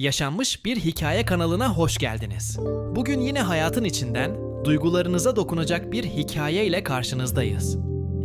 Yaşanmış bir hikaye kanalına hoş geldiniz. Bugün yine hayatın içinden duygularınıza dokunacak bir hikaye ile karşınızdayız.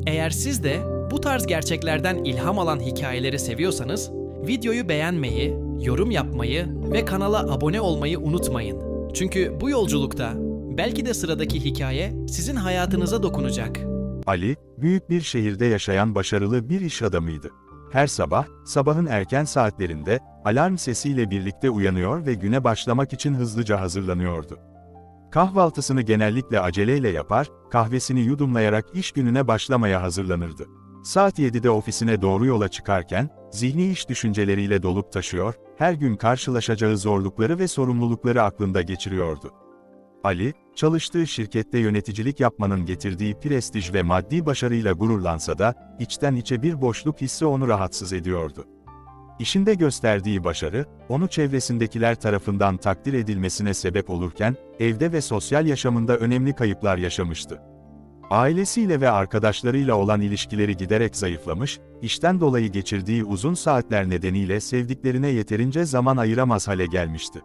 Eğer siz de bu tarz gerçeklerden ilham alan hikayeleri seviyorsanız videoyu beğenmeyi, yorum yapmayı ve kanala abone olmayı unutmayın. Çünkü bu yolculukta belki de sıradaki hikaye sizin hayatınıza dokunacak. Ali, büyük bir şehirde yaşayan başarılı bir iş adamıydı. Her sabah, sabahın erken saatlerinde, alarm sesiyle birlikte uyanıyor ve güne başlamak için hızlıca hazırlanıyordu. Kahvaltısını genellikle aceleyle yapar, kahvesini yudumlayarak iş gününe başlamaya hazırlanırdı. Saat 7'de ofisine doğru yola çıkarken, zihni iş düşünceleriyle dolup taşıyor, her gün karşılaşacağı zorlukları ve sorumlulukları aklında geçiriyordu. Ali, çalıştığı şirkette yöneticilik yapmanın getirdiği prestij ve maddi başarıyla gururlansa da, içten içe bir boşluk hissi onu rahatsız ediyordu. İşinde gösterdiği başarı, onu çevresindekiler tarafından takdir edilmesine sebep olurken, evde ve sosyal yaşamında önemli kayıplar yaşamıştı. Ailesiyle ve arkadaşlarıyla olan ilişkileri giderek zayıflamış, işten dolayı geçirdiği uzun saatler nedeniyle sevdiklerine yeterince zaman ayıramaz hale gelmişti.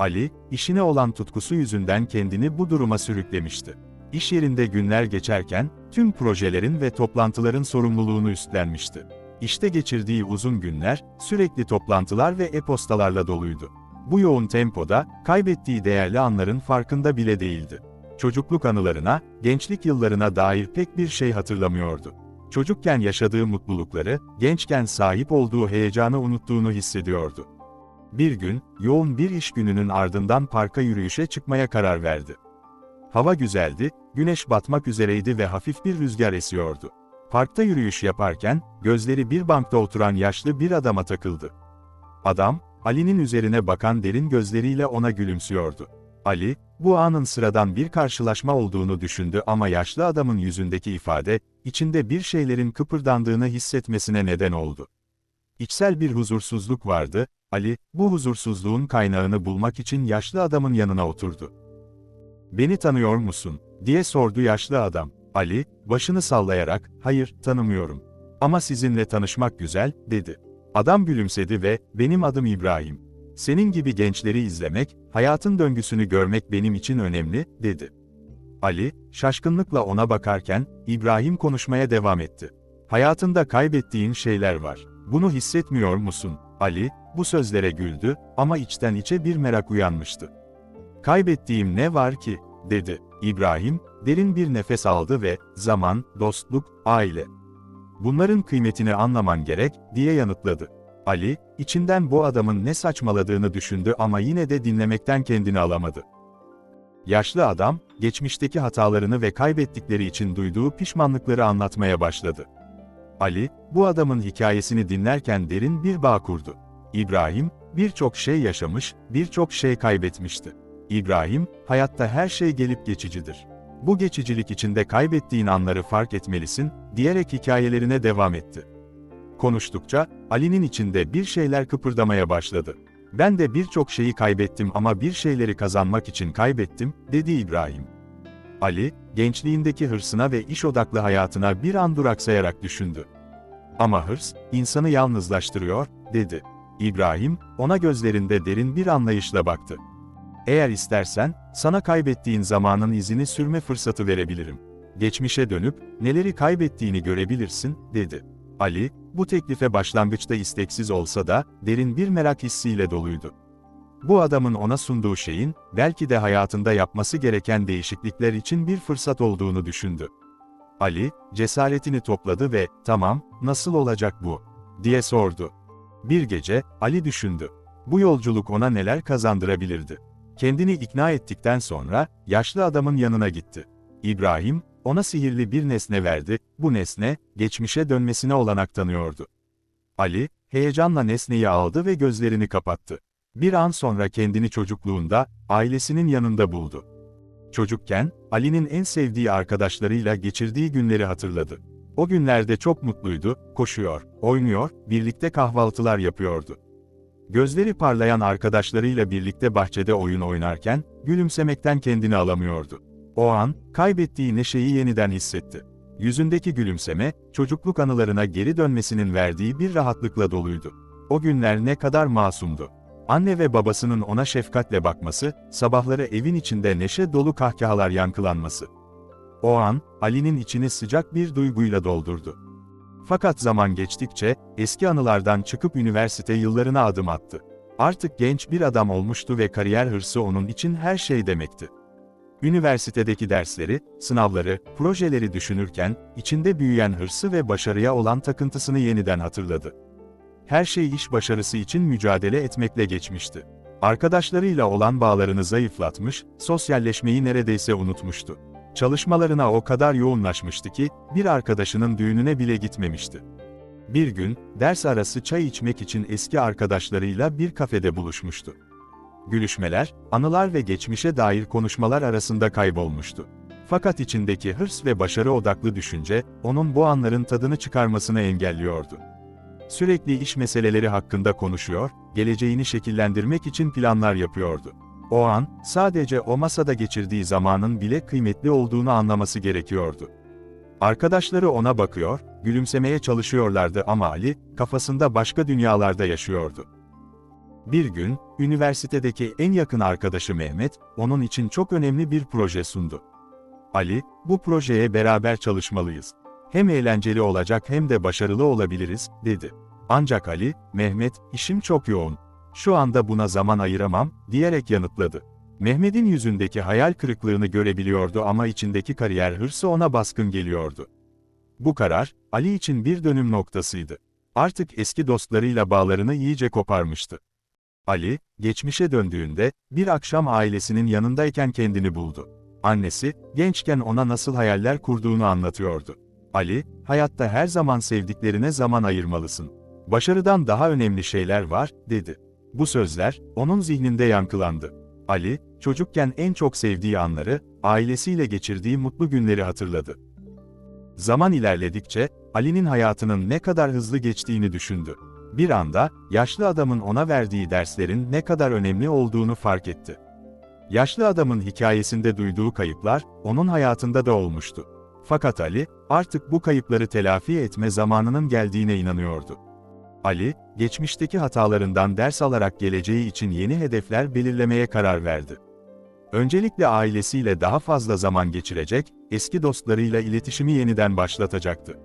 Ali, işine olan tutkusu yüzünden kendini bu duruma sürüklemişti. İş yerinde günler geçerken, tüm projelerin ve toplantıların sorumluluğunu üstlenmişti. İşte geçirdiği uzun günler, sürekli toplantılar ve e-postalarla doluydu. Bu yoğun tempoda, kaybettiği değerli anların farkında bile değildi. Çocukluk anılarına, gençlik yıllarına dair pek bir şey hatırlamıyordu. Çocukken yaşadığı mutlulukları, gençken sahip olduğu heyecanı unuttuğunu hissediyordu. Bir gün, yoğun bir iş gününün ardından parka yürüyüşe çıkmaya karar verdi. Hava güzeldi, güneş batmak üzereydi ve hafif bir rüzgar esiyordu. Parkta yürüyüş yaparken, gözleri bir bankta oturan yaşlı bir adama takıldı. Adam, Ali'nin üzerine bakan derin gözleriyle ona gülümsüyordu. Ali, bu anın sıradan bir karşılaşma olduğunu düşündü ama yaşlı adamın yüzündeki ifade, içinde bir şeylerin kıpırdandığını hissetmesine neden oldu. İçsel bir huzursuzluk vardı, Ali, bu huzursuzluğun kaynağını bulmak için yaşlı adamın yanına oturdu. Beni tanıyor musun? diye sordu yaşlı adam. Ali, başını sallayarak, hayır, tanımıyorum. Ama sizinle tanışmak güzel, dedi. Adam gülümsedi ve, benim adım İbrahim. Senin gibi gençleri izlemek, hayatın döngüsünü görmek benim için önemli, dedi. Ali, şaşkınlıkla ona bakarken, İbrahim konuşmaya devam etti. Hayatında kaybettiğin şeyler var. Bunu hissetmiyor musun? Ali, bu sözlere güldü ama içten içe bir merak uyanmıştı. Kaybettiğim ne var ki? dedi. İbrahim, derin bir nefes aldı ve, zaman, dostluk, aile. Bunların kıymetini anlaman gerek, diye yanıtladı. Ali, içinden bu adamın ne saçmaladığını düşündü ama yine de dinlemekten kendini alamadı. Yaşlı adam, geçmişteki hatalarını ve kaybettikleri için duyduğu pişmanlıkları anlatmaya başladı. Ali, bu adamın hikayesini dinlerken derin bir bağ kurdu. İbrahim, birçok şey yaşamış, birçok şey kaybetmişti. İbrahim, hayatta her şey gelip geçicidir. Bu geçicilik içinde kaybettiğin anları fark etmelisin, diyerek hikayelerine devam etti. Konuştukça, Ali'nin içinde bir şeyler kıpırdamaya başladı. Ben de birçok şeyi kaybettim ama bir şeyleri kazanmak için kaybettim, dedi İbrahim. Ali, gençliğindeki hırsına ve iş odaklı hayatına bir an duraksayarak düşündü. Ama hırs, insanı yalnızlaştırıyor, dedi. İbrahim, ona gözlerinde derin bir anlayışla baktı. Eğer istersen, sana kaybettiğin zamanın izini sürme fırsatı verebilirim. Geçmişe dönüp, neleri kaybettiğini görebilirsin, dedi. Ali, bu teklife başlangıçta isteksiz olsa da, derin bir merak hissiyle doluydu. Bu adamın ona sunduğu şeyin, belki de hayatında yapması gereken değişiklikler için bir fırsat olduğunu düşündü. Ali, cesaretini topladı ve, tamam, nasıl olacak bu? diye sordu. Bir gece, Ali düşündü. Bu yolculuk ona neler kazandırabilirdi? Kendini ikna ettikten sonra, yaşlı adamın yanına gitti. İbrahim, ona sihirli bir nesne verdi, bu nesne, geçmişe dönmesine olanak tanıyordu. Ali, heyecanla nesneyi aldı ve gözlerini kapattı. Bir an sonra kendini çocukluğunda, ailesinin yanında buldu. Çocukken, Ali'nin en sevdiği arkadaşlarıyla geçirdiği günleri hatırladı. O günlerde çok mutluydu, koşuyor, oynuyor, birlikte kahvaltılar yapıyordu. Gözleri parlayan arkadaşlarıyla birlikte bahçede oyun oynarken, gülümsemekten kendini alamıyordu. O an, kaybettiği neşeyi yeniden hissetti. Yüzündeki gülümseme, çocukluk anılarına geri dönmesinin verdiği bir rahatlıkla doluydu. O günler ne kadar masumdu. Anne ve babasının ona şefkatle bakması, sabahları evin içinde neşe dolu kahkahalar yankılanması. O an, Ali'nin içini sıcak bir duyguyla doldurdu. Fakat zaman geçtikçe, eski anılardan çıkıp üniversite yıllarına adım attı. Artık genç bir adam olmuştu ve kariyer hırsı onun için her şey demekti. Üniversitedeki dersleri, sınavları, projeleri düşünürken, içinde büyüyen hırsı ve başarıya olan takıntısını yeniden hatırladı. Her şey iş başarısı için mücadele etmekle geçmişti. Arkadaşlarıyla olan bağlarını zayıflatmış, sosyalleşmeyi neredeyse unutmuştu. Çalışmalarına o kadar yoğunlaşmıştı ki, bir arkadaşının düğününe bile gitmemişti. Bir gün, ders arası çay içmek için eski arkadaşlarıyla bir kafede buluşmuştu. Gülüşmeler, anılar ve geçmişe dair konuşmalar arasında kaybolmuştu. Fakat içindeki hırs ve başarı odaklı düşünce, onun bu anların tadını çıkarmasını engelliyordu. Sürekli iş meseleleri hakkında konuşuyor, geleceğini şekillendirmek için planlar yapıyordu. O an, sadece o masada geçirdiği zamanın bile kıymetli olduğunu anlaması gerekiyordu. Arkadaşları ona bakıyor, gülümsemeye çalışıyorlardı ama Ali, kafasında başka dünyalarda yaşıyordu. Bir gün, üniversitedeki en yakın arkadaşı Mehmet, onun için çok önemli bir proje sundu. Ali, bu projeye beraber çalışmalıyız. Hem eğlenceli olacak hem de başarılı olabiliriz, dedi. Ancak Ali, Mehmet, işim çok yoğun. Şu anda buna zaman ayıramam, diyerek yanıtladı. Mehmet'in yüzündeki hayal kırıklığını görebiliyordu ama içindeki kariyer hırsı ona baskın geliyordu. Bu karar, Ali için bir dönüm noktasıydı. Artık eski dostlarıyla bağlarını iyice koparmıştı. Ali, geçmişe döndüğünde, bir akşam ailesinin yanındayken kendini buldu. Annesi, gençken ona nasıl hayaller kurduğunu anlatıyordu. Ali, hayatta her zaman sevdiklerine zaman ayırmalısın. Başarıdan daha önemli şeyler var, dedi. Bu sözler, onun zihninde yankılandı. Ali, çocukken en çok sevdiği anları, ailesiyle geçirdiği mutlu günleri hatırladı. Zaman ilerledikçe, Ali'nin hayatının ne kadar hızlı geçtiğini düşündü. Bir anda, yaşlı adamın ona verdiği derslerin ne kadar önemli olduğunu fark etti. Yaşlı adamın hikayesinde duyduğu kayıplar, onun hayatında da olmuştu. Fakat Ali, artık bu kayıpları telafi etme zamanının geldiğine inanıyordu. Ali, geçmişteki hatalarından ders alarak geleceği için yeni hedefler belirlemeye karar verdi. Öncelikle ailesiyle daha fazla zaman geçirecek, eski dostlarıyla iletişimi yeniden başlatacaktı.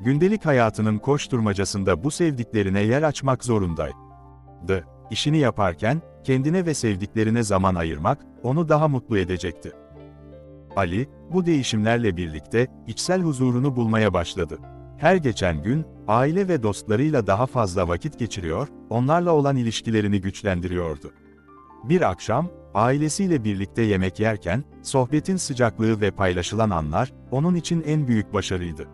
Gündelik hayatının koşturmacasında bu sevdiklerine yer açmak zorundaydı. İşini yaparken, kendine ve sevdiklerine zaman ayırmak, onu daha mutlu edecekti. Ali, bu değişimlerle birlikte, içsel huzurunu bulmaya başladı. Her geçen gün, aile ve dostlarıyla daha fazla vakit geçiriyor, onlarla olan ilişkilerini güçlendiriyordu. Bir akşam, ailesiyle birlikte yemek yerken, sohbetin sıcaklığı ve paylaşılan anlar, onun için en büyük başarıydı.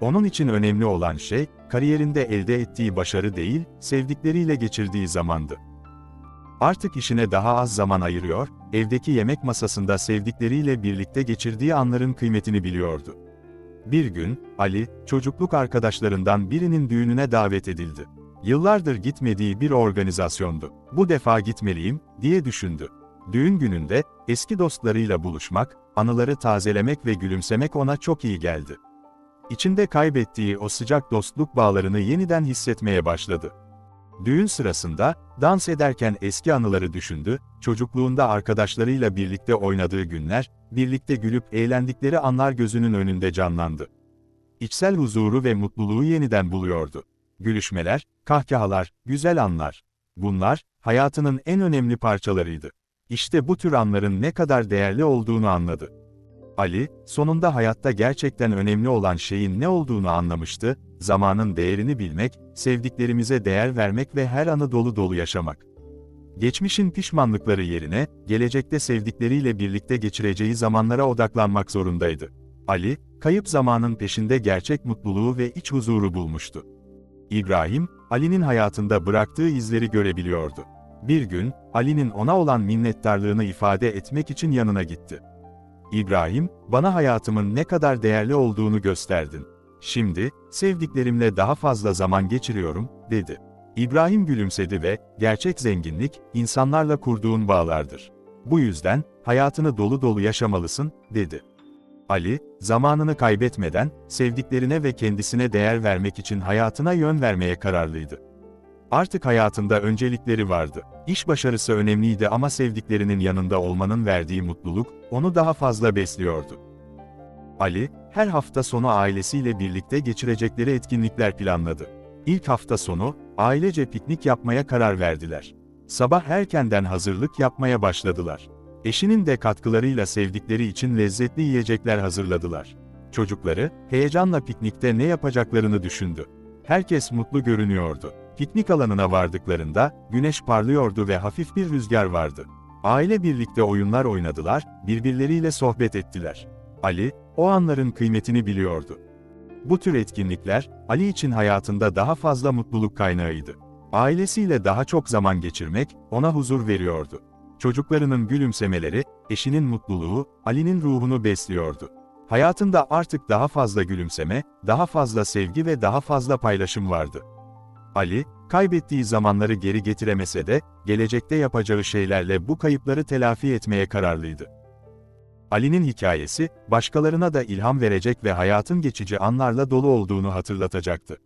Onun için önemli olan şey, kariyerinde elde ettiği başarı değil, sevdikleriyle geçirdiği zamandı. Artık işine daha az zaman ayırıyor, evdeki yemek masasında sevdikleriyle birlikte geçirdiği anların kıymetini biliyordu. Bir gün, Ali, çocukluk arkadaşlarından birinin düğününe davet edildi. Yıllardır gitmediği bir organizasyondu. Bu defa gitmeliyim, diye düşündü. Düğün gününde, eski dostlarıyla buluşmak, anıları tazelemek ve gülümsemek ona çok iyi geldi. İçinde kaybettiği o sıcak dostluk bağlarını yeniden hissetmeye başladı. Düğün sırasında, dans ederken eski anıları düşündü, çocukluğunda arkadaşlarıyla birlikte oynadığı günler, birlikte gülüp eğlendikleri anlar gözünün önünde canlandı. İçsel huzuru ve mutluluğu yeniden buluyordu. Gülüşmeler, kahkahalar, güzel anlar. Bunlar, hayatının en önemli parçalarıydı. İşte bu tür anların ne kadar değerli olduğunu anladı. Ali, sonunda hayatta gerçekten önemli olan şeyin ne olduğunu anlamıştı, zamanın değerini bilmek, sevdiklerimize değer vermek ve her anı dolu dolu yaşamak. Geçmişin pişmanlıkları yerine, gelecekte sevdikleriyle birlikte geçireceği zamanlara odaklanmak zorundaydı. Ali, kayıp zamanın peşinde gerçek mutluluğu ve iç huzuru bulmuştu. İbrahim, Ali'nin hayatında bıraktığı izleri görebiliyordu. Bir gün, Ali'nin ona olan minnettarlığını ifade etmek için yanına gitti. İbrahim, bana hayatımın ne kadar değerli olduğunu gösterdin. Şimdi, sevdiklerimle daha fazla zaman geçiriyorum, dedi. İbrahim gülümsedi ve, gerçek zenginlik, insanlarla kurduğun bağlardır. Bu yüzden, hayatını dolu dolu yaşamalısın, dedi. Ali, zamanını kaybetmeden, sevdiklerine ve kendisine değer vermek için hayatına yön vermeye kararlıydı. Artık hayatında öncelikleri vardı. İş başarısı önemliydi ama sevdiklerinin yanında olmanın verdiği mutluluk, onu daha fazla besliyordu. Ali, her hafta sonu ailesiyle birlikte geçirecekleri etkinlikler planladı. İlk hafta sonu, ailece piknik yapmaya karar verdiler. Sabah erkenden hazırlık yapmaya başladılar. Eşinin de katkılarıyla sevdikleri için lezzetli yiyecekler hazırladılar. Çocukları, heyecanla piknikte ne yapacaklarını düşündü. Herkes mutlu görünüyordu. Piknik alanına vardıklarında, güneş parlıyordu ve hafif bir rüzgar vardı. Aile birlikte oyunlar oynadılar, birbirleriyle sohbet ettiler. Ali, o anların kıymetini biliyordu. Bu tür etkinlikler, Ali için hayatında daha fazla mutluluk kaynağıydı. Ailesiyle daha çok zaman geçirmek, ona huzur veriyordu. Çocuklarının gülümsemeleri, eşinin mutluluğu, Ali'nin ruhunu besliyordu. Hayatında artık daha fazla gülümseme, daha fazla sevgi ve daha fazla paylaşım vardı. Ali, kaybettiği zamanları geri getiremese de, gelecekte yapacağı şeylerle bu kayıpları telafi etmeye kararlıydı. Ali'nin hikayesi, başkalarına da ilham verecek ve hayatın geçici anlarla dolu olduğunu hatırlatacaktı.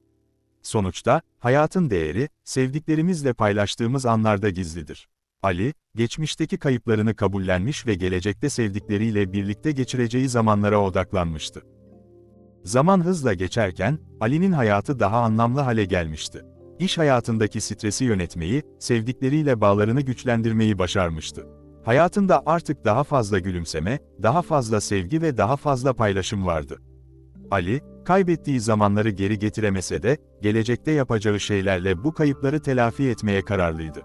Sonuçta, hayatın değeri, sevdiklerimizle paylaştığımız anlarda gizlidir. Ali, geçmişteki kayıplarını kabullenmiş ve gelecekte sevdikleriyle birlikte geçireceği zamanlara odaklanmıştı. Zaman hızla geçerken, Ali'nin hayatı daha anlamlı hale gelmişti. İş hayatındaki stresi yönetmeyi, sevdikleriyle bağlarını güçlendirmeyi başarmıştı. Hayatında artık daha fazla gülümseme, daha fazla sevgi ve daha fazla paylaşım vardı. Ali, kaybettiği zamanları geri getiremese de, gelecekte yapacağı şeylerle bu kayıpları telafi etmeye kararlıydı.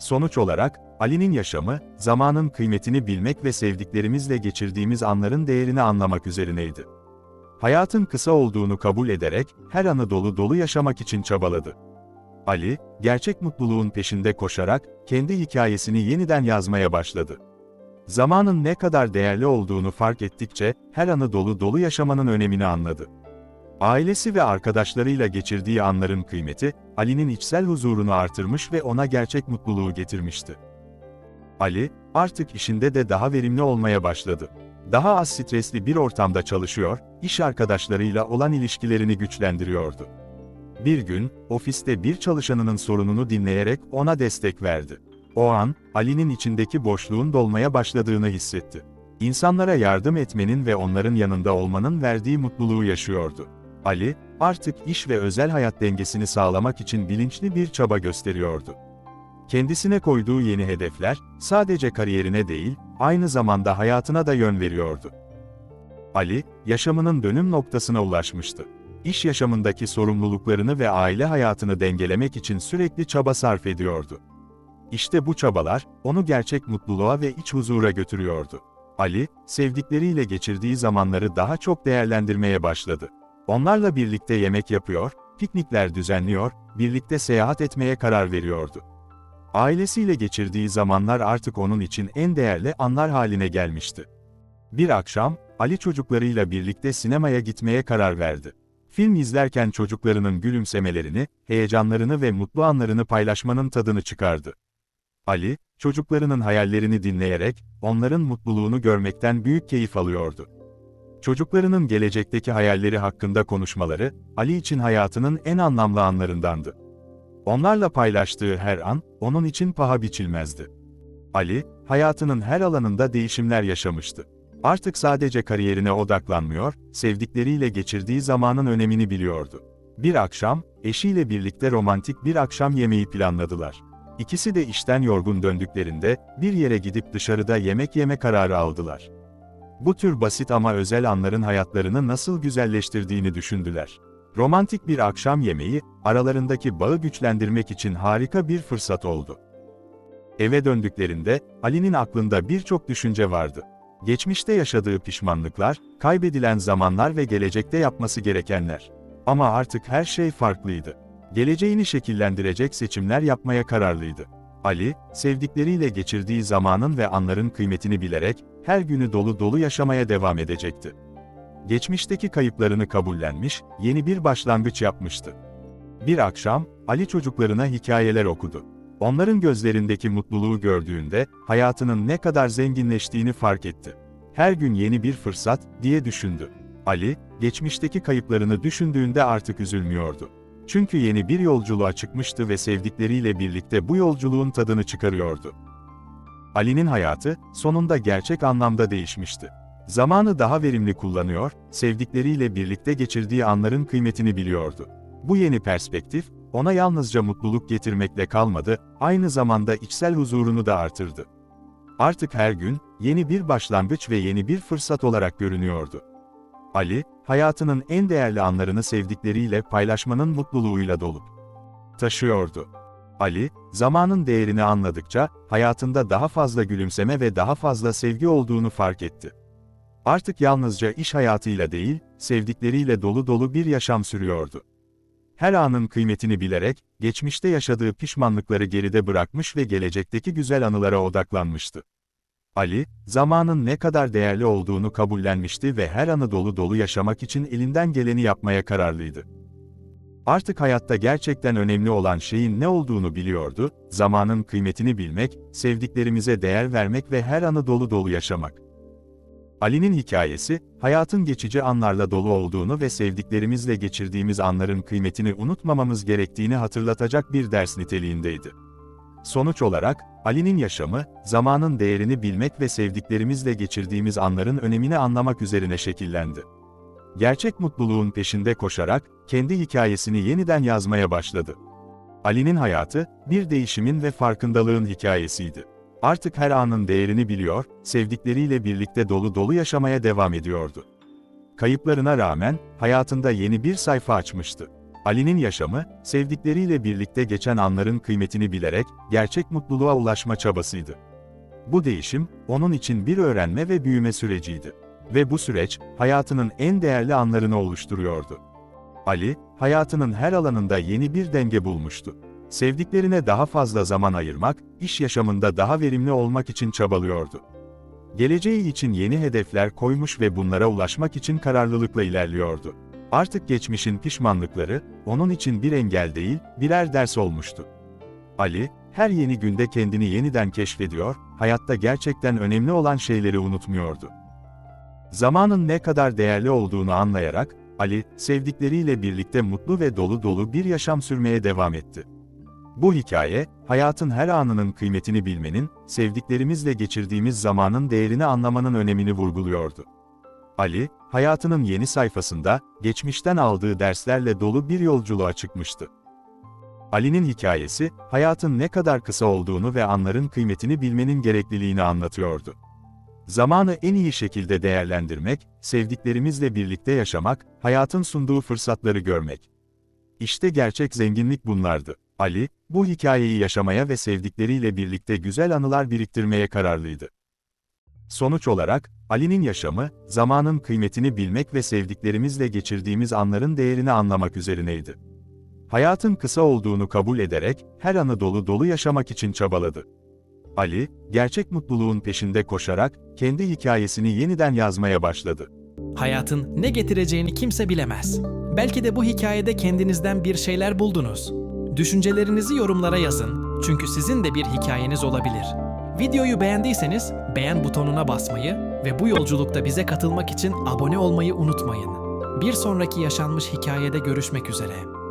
Sonuç olarak, Ali'nin yaşamı, zamanın kıymetini bilmek ve sevdiklerimizle geçirdiğimiz anların değerini anlamak üzerineydi. Hayatın kısa olduğunu kabul ederek, her anı dolu dolu yaşamak için çabaladı. Ali, gerçek mutluluğun peşinde koşarak, kendi hikayesini yeniden yazmaya başladı. Zamanın ne kadar değerli olduğunu fark ettikçe, her anı dolu dolu yaşamanın önemini anladı. Ailesi ve arkadaşlarıyla geçirdiği anların kıymeti, Ali'nin içsel huzurunu artırmış ve ona gerçek mutluluğu getirmişti. Ali, artık işinde de daha verimli olmaya başladı. Daha az stresli bir ortamda çalışıyor, iş arkadaşlarıyla olan ilişkilerini güçlendiriyordu. Bir gün, ofiste bir çalışanının sorununu dinleyerek ona destek verdi. O an, Ali'nin içindeki boşluğun dolmaya başladığını hissetti. İnsanlara yardım etmenin ve onların yanında olmanın verdiği mutluluğu yaşıyordu. Ali, artık iş ve özel hayat dengesini sağlamak için bilinçli bir çaba gösteriyordu. Kendisine koyduğu yeni hedefler, sadece kariyerine değil, aynı zamanda hayatına da yön veriyordu. Ali, yaşamının dönüm noktasına ulaşmıştı. İş yaşamındaki sorumluluklarını ve aile hayatını dengelemek için sürekli çaba sarf ediyordu. İşte bu çabalar, onu gerçek mutluluğa ve iç huzura götürüyordu. Ali, sevdikleriyle geçirdiği zamanları daha çok değerlendirmeye başladı. Onlarla birlikte yemek yapıyor, piknikler düzenliyor, birlikte seyahat etmeye karar veriyordu. Ailesiyle geçirdiği zamanlar artık onun için en değerli anlar haline gelmişti. Bir akşam, Ali çocuklarıyla birlikte sinemaya gitmeye karar verdi. Film izlerken çocuklarının gülümsemelerini, heyecanlarını ve mutlu anlarını paylaşmanın tadını çıkardı. Ali, çocuklarının hayallerini dinleyerek, onların mutluluğunu görmekten büyük keyif alıyordu. Çocuklarının gelecekteki hayalleri hakkında konuşmaları, Ali için hayatının en anlamlı anlarındandı. Onlarla paylaştığı her an, onun için paha biçilmezdi. Ali, hayatının her alanında değişimler yaşamıştı. Artık sadece kariyerine odaklanmıyor, sevdikleriyle geçirdiği zamanın önemini biliyordu. Bir akşam, eşiyle birlikte romantik bir akşam yemeği planladılar. İkisi de işten yorgun döndüklerinde, bir yere gidip dışarıda yemek yeme kararı aldılar. Bu tür basit ama özel anların hayatlarını nasıl güzelleştirdiğini düşündüler. Romantik bir akşam yemeği, aralarındaki bağı güçlendirmek için harika bir fırsat oldu. Eve döndüklerinde, Ali'nin aklında birçok düşünce vardı. Geçmişte yaşadığı pişmanlıklar, kaybedilen zamanlar ve gelecekte yapması gerekenler. Ama artık her şey farklıydı. Geleceğini şekillendirecek seçimler yapmaya kararlıydı. Ali, sevdikleriyle geçirdiği zamanın ve anların kıymetini bilerek, her günü dolu dolu yaşamaya devam edecekti. Geçmişteki kayıplarını kabullenmiş, yeni bir başlangıç yapmıştı. Bir akşam, Ali çocuklarına hikayeler okudu. Onların gözlerindeki mutluluğu gördüğünde, hayatının ne kadar zenginleştiğini fark etti. Her gün yeni bir fırsat, diye düşündü. Ali, geçmişteki kayıplarını düşündüğünde artık üzülmüyordu. Çünkü yeni bir yolculuğa çıkmıştı ve sevdikleriyle birlikte bu yolculuğun tadını çıkarıyordu. Ali'nin hayatı sonunda gerçek anlamda değişmişti. Zamanı daha verimli kullanıyor, sevdikleriyle birlikte geçirdiği anların kıymetini biliyordu. Bu yeni perspektif, ona yalnızca mutluluk getirmekle kalmadı, aynı zamanda içsel huzurunu da artırdı. Artık her gün, yeni bir başlangıç ve yeni bir fırsat olarak görünüyordu. Ali, hayatının en değerli anlarını sevdikleriyle paylaşmanın mutluluğuyla dolup taşıyordu. Ali, zamanın değerini anladıkça, hayatında daha fazla gülümseme ve daha fazla sevgi olduğunu fark etti. Artık yalnızca iş hayatıyla değil, sevdikleriyle dolu dolu bir yaşam sürüyordu. Her anın kıymetini bilerek, geçmişte yaşadığı pişmanlıkları geride bırakmış ve gelecekteki güzel anılara odaklanmıştı. Ali, zamanın ne kadar değerli olduğunu kabullenmişti ve her anı dolu dolu yaşamak için elinden geleni yapmaya kararlıydı. Artık hayatta gerçekten önemli olan şeyin ne olduğunu biliyordu, zamanın kıymetini bilmek, sevdiklerimize değer vermek ve her anı dolu dolu yaşamak. Ali'nin hikayesi, hayatın geçici anlarla dolu olduğunu ve sevdiklerimizle geçirdiğimiz anların kıymetini unutmamamız gerektiğini hatırlatacak bir ders niteliğindeydi. Sonuç olarak, Ali'nin yaşamı, zamanın değerini bilmek ve sevdiklerimizle geçirdiğimiz anların önemini anlamak üzerine şekillendi. Gerçek mutluluğun peşinde koşarak, kendi hikayesini yeniden yazmaya başladı. Ali'nin hayatı, bir değişimin ve farkındalığın hikayesiydi. Artık her anın değerini biliyor, sevdikleriyle birlikte dolu dolu yaşamaya devam ediyordu. Kayıplarına rağmen, hayatında yeni bir sayfa açmıştı. Ali'nin yaşamı, sevdikleriyle birlikte geçen anların kıymetini bilerek, gerçek mutluluğa ulaşma çabasıydı. Bu değişim, onun için bir öğrenme ve büyüme süreciydi. Ve bu süreç, hayatının en değerli anlarını oluşturuyordu. Ali, hayatının her alanında yeni bir denge bulmuştu. Sevdiklerine daha fazla zaman ayırmak, iş yaşamında daha verimli olmak için çabalıyordu. Geleceği için yeni hedefler koymuş ve bunlara ulaşmak için kararlılıkla ilerliyordu. Artık geçmişin pişmanlıkları, onun için bir engel değil, birer ders olmuştu. Ali, her yeni günde kendini yeniden keşfediyor, hayatta gerçekten önemli olan şeyleri unutmuyordu. Zamanın ne kadar değerli olduğunu anlayarak, Ali, sevdikleriyle birlikte mutlu ve dolu dolu bir yaşam sürmeye devam etti. Bu hikaye, hayatın her anının kıymetini bilmenin, sevdiklerimizle geçirdiğimiz zamanın değerini anlamanın önemini vurguluyordu. Ali, hayatının yeni sayfasında, geçmişten aldığı derslerle dolu bir yolculuğa çıkmıştı. Ali'nin hikayesi, hayatın ne kadar kısa olduğunu ve anların kıymetini bilmenin gerekliliğini anlatıyordu. Zamanı en iyi şekilde değerlendirmek, sevdiklerimizle birlikte yaşamak, hayatın sunduğu fırsatları görmek. İşte gerçek zenginlik bunlardı. Ali, bu hikayeyi yaşamaya ve sevdikleriyle birlikte güzel anılar biriktirmeye kararlıydı. Sonuç olarak, Ali'nin yaşamı, zamanın kıymetini bilmek ve sevdiklerimizle geçirdiğimiz anların değerini anlamak üzerineydi. Hayatın kısa olduğunu kabul ederek, her anı dolu dolu yaşamak için çabaladı. Ali, gerçek mutluluğun peşinde koşarak, kendi hikayesini yeniden yazmaya başladı. Hayatın ne getireceğini kimse bilemez. Belki de bu hikayede kendinizden bir şeyler buldunuz. Düşüncelerinizi yorumlara yazın. Çünkü sizin de bir hikayeniz olabilir. Videoyu beğendiyseniz beğen butonuna basmayı ve bu yolculukta bize katılmak için abone olmayı unutmayın. Bir sonraki yaşanmış hikayede görüşmek üzere.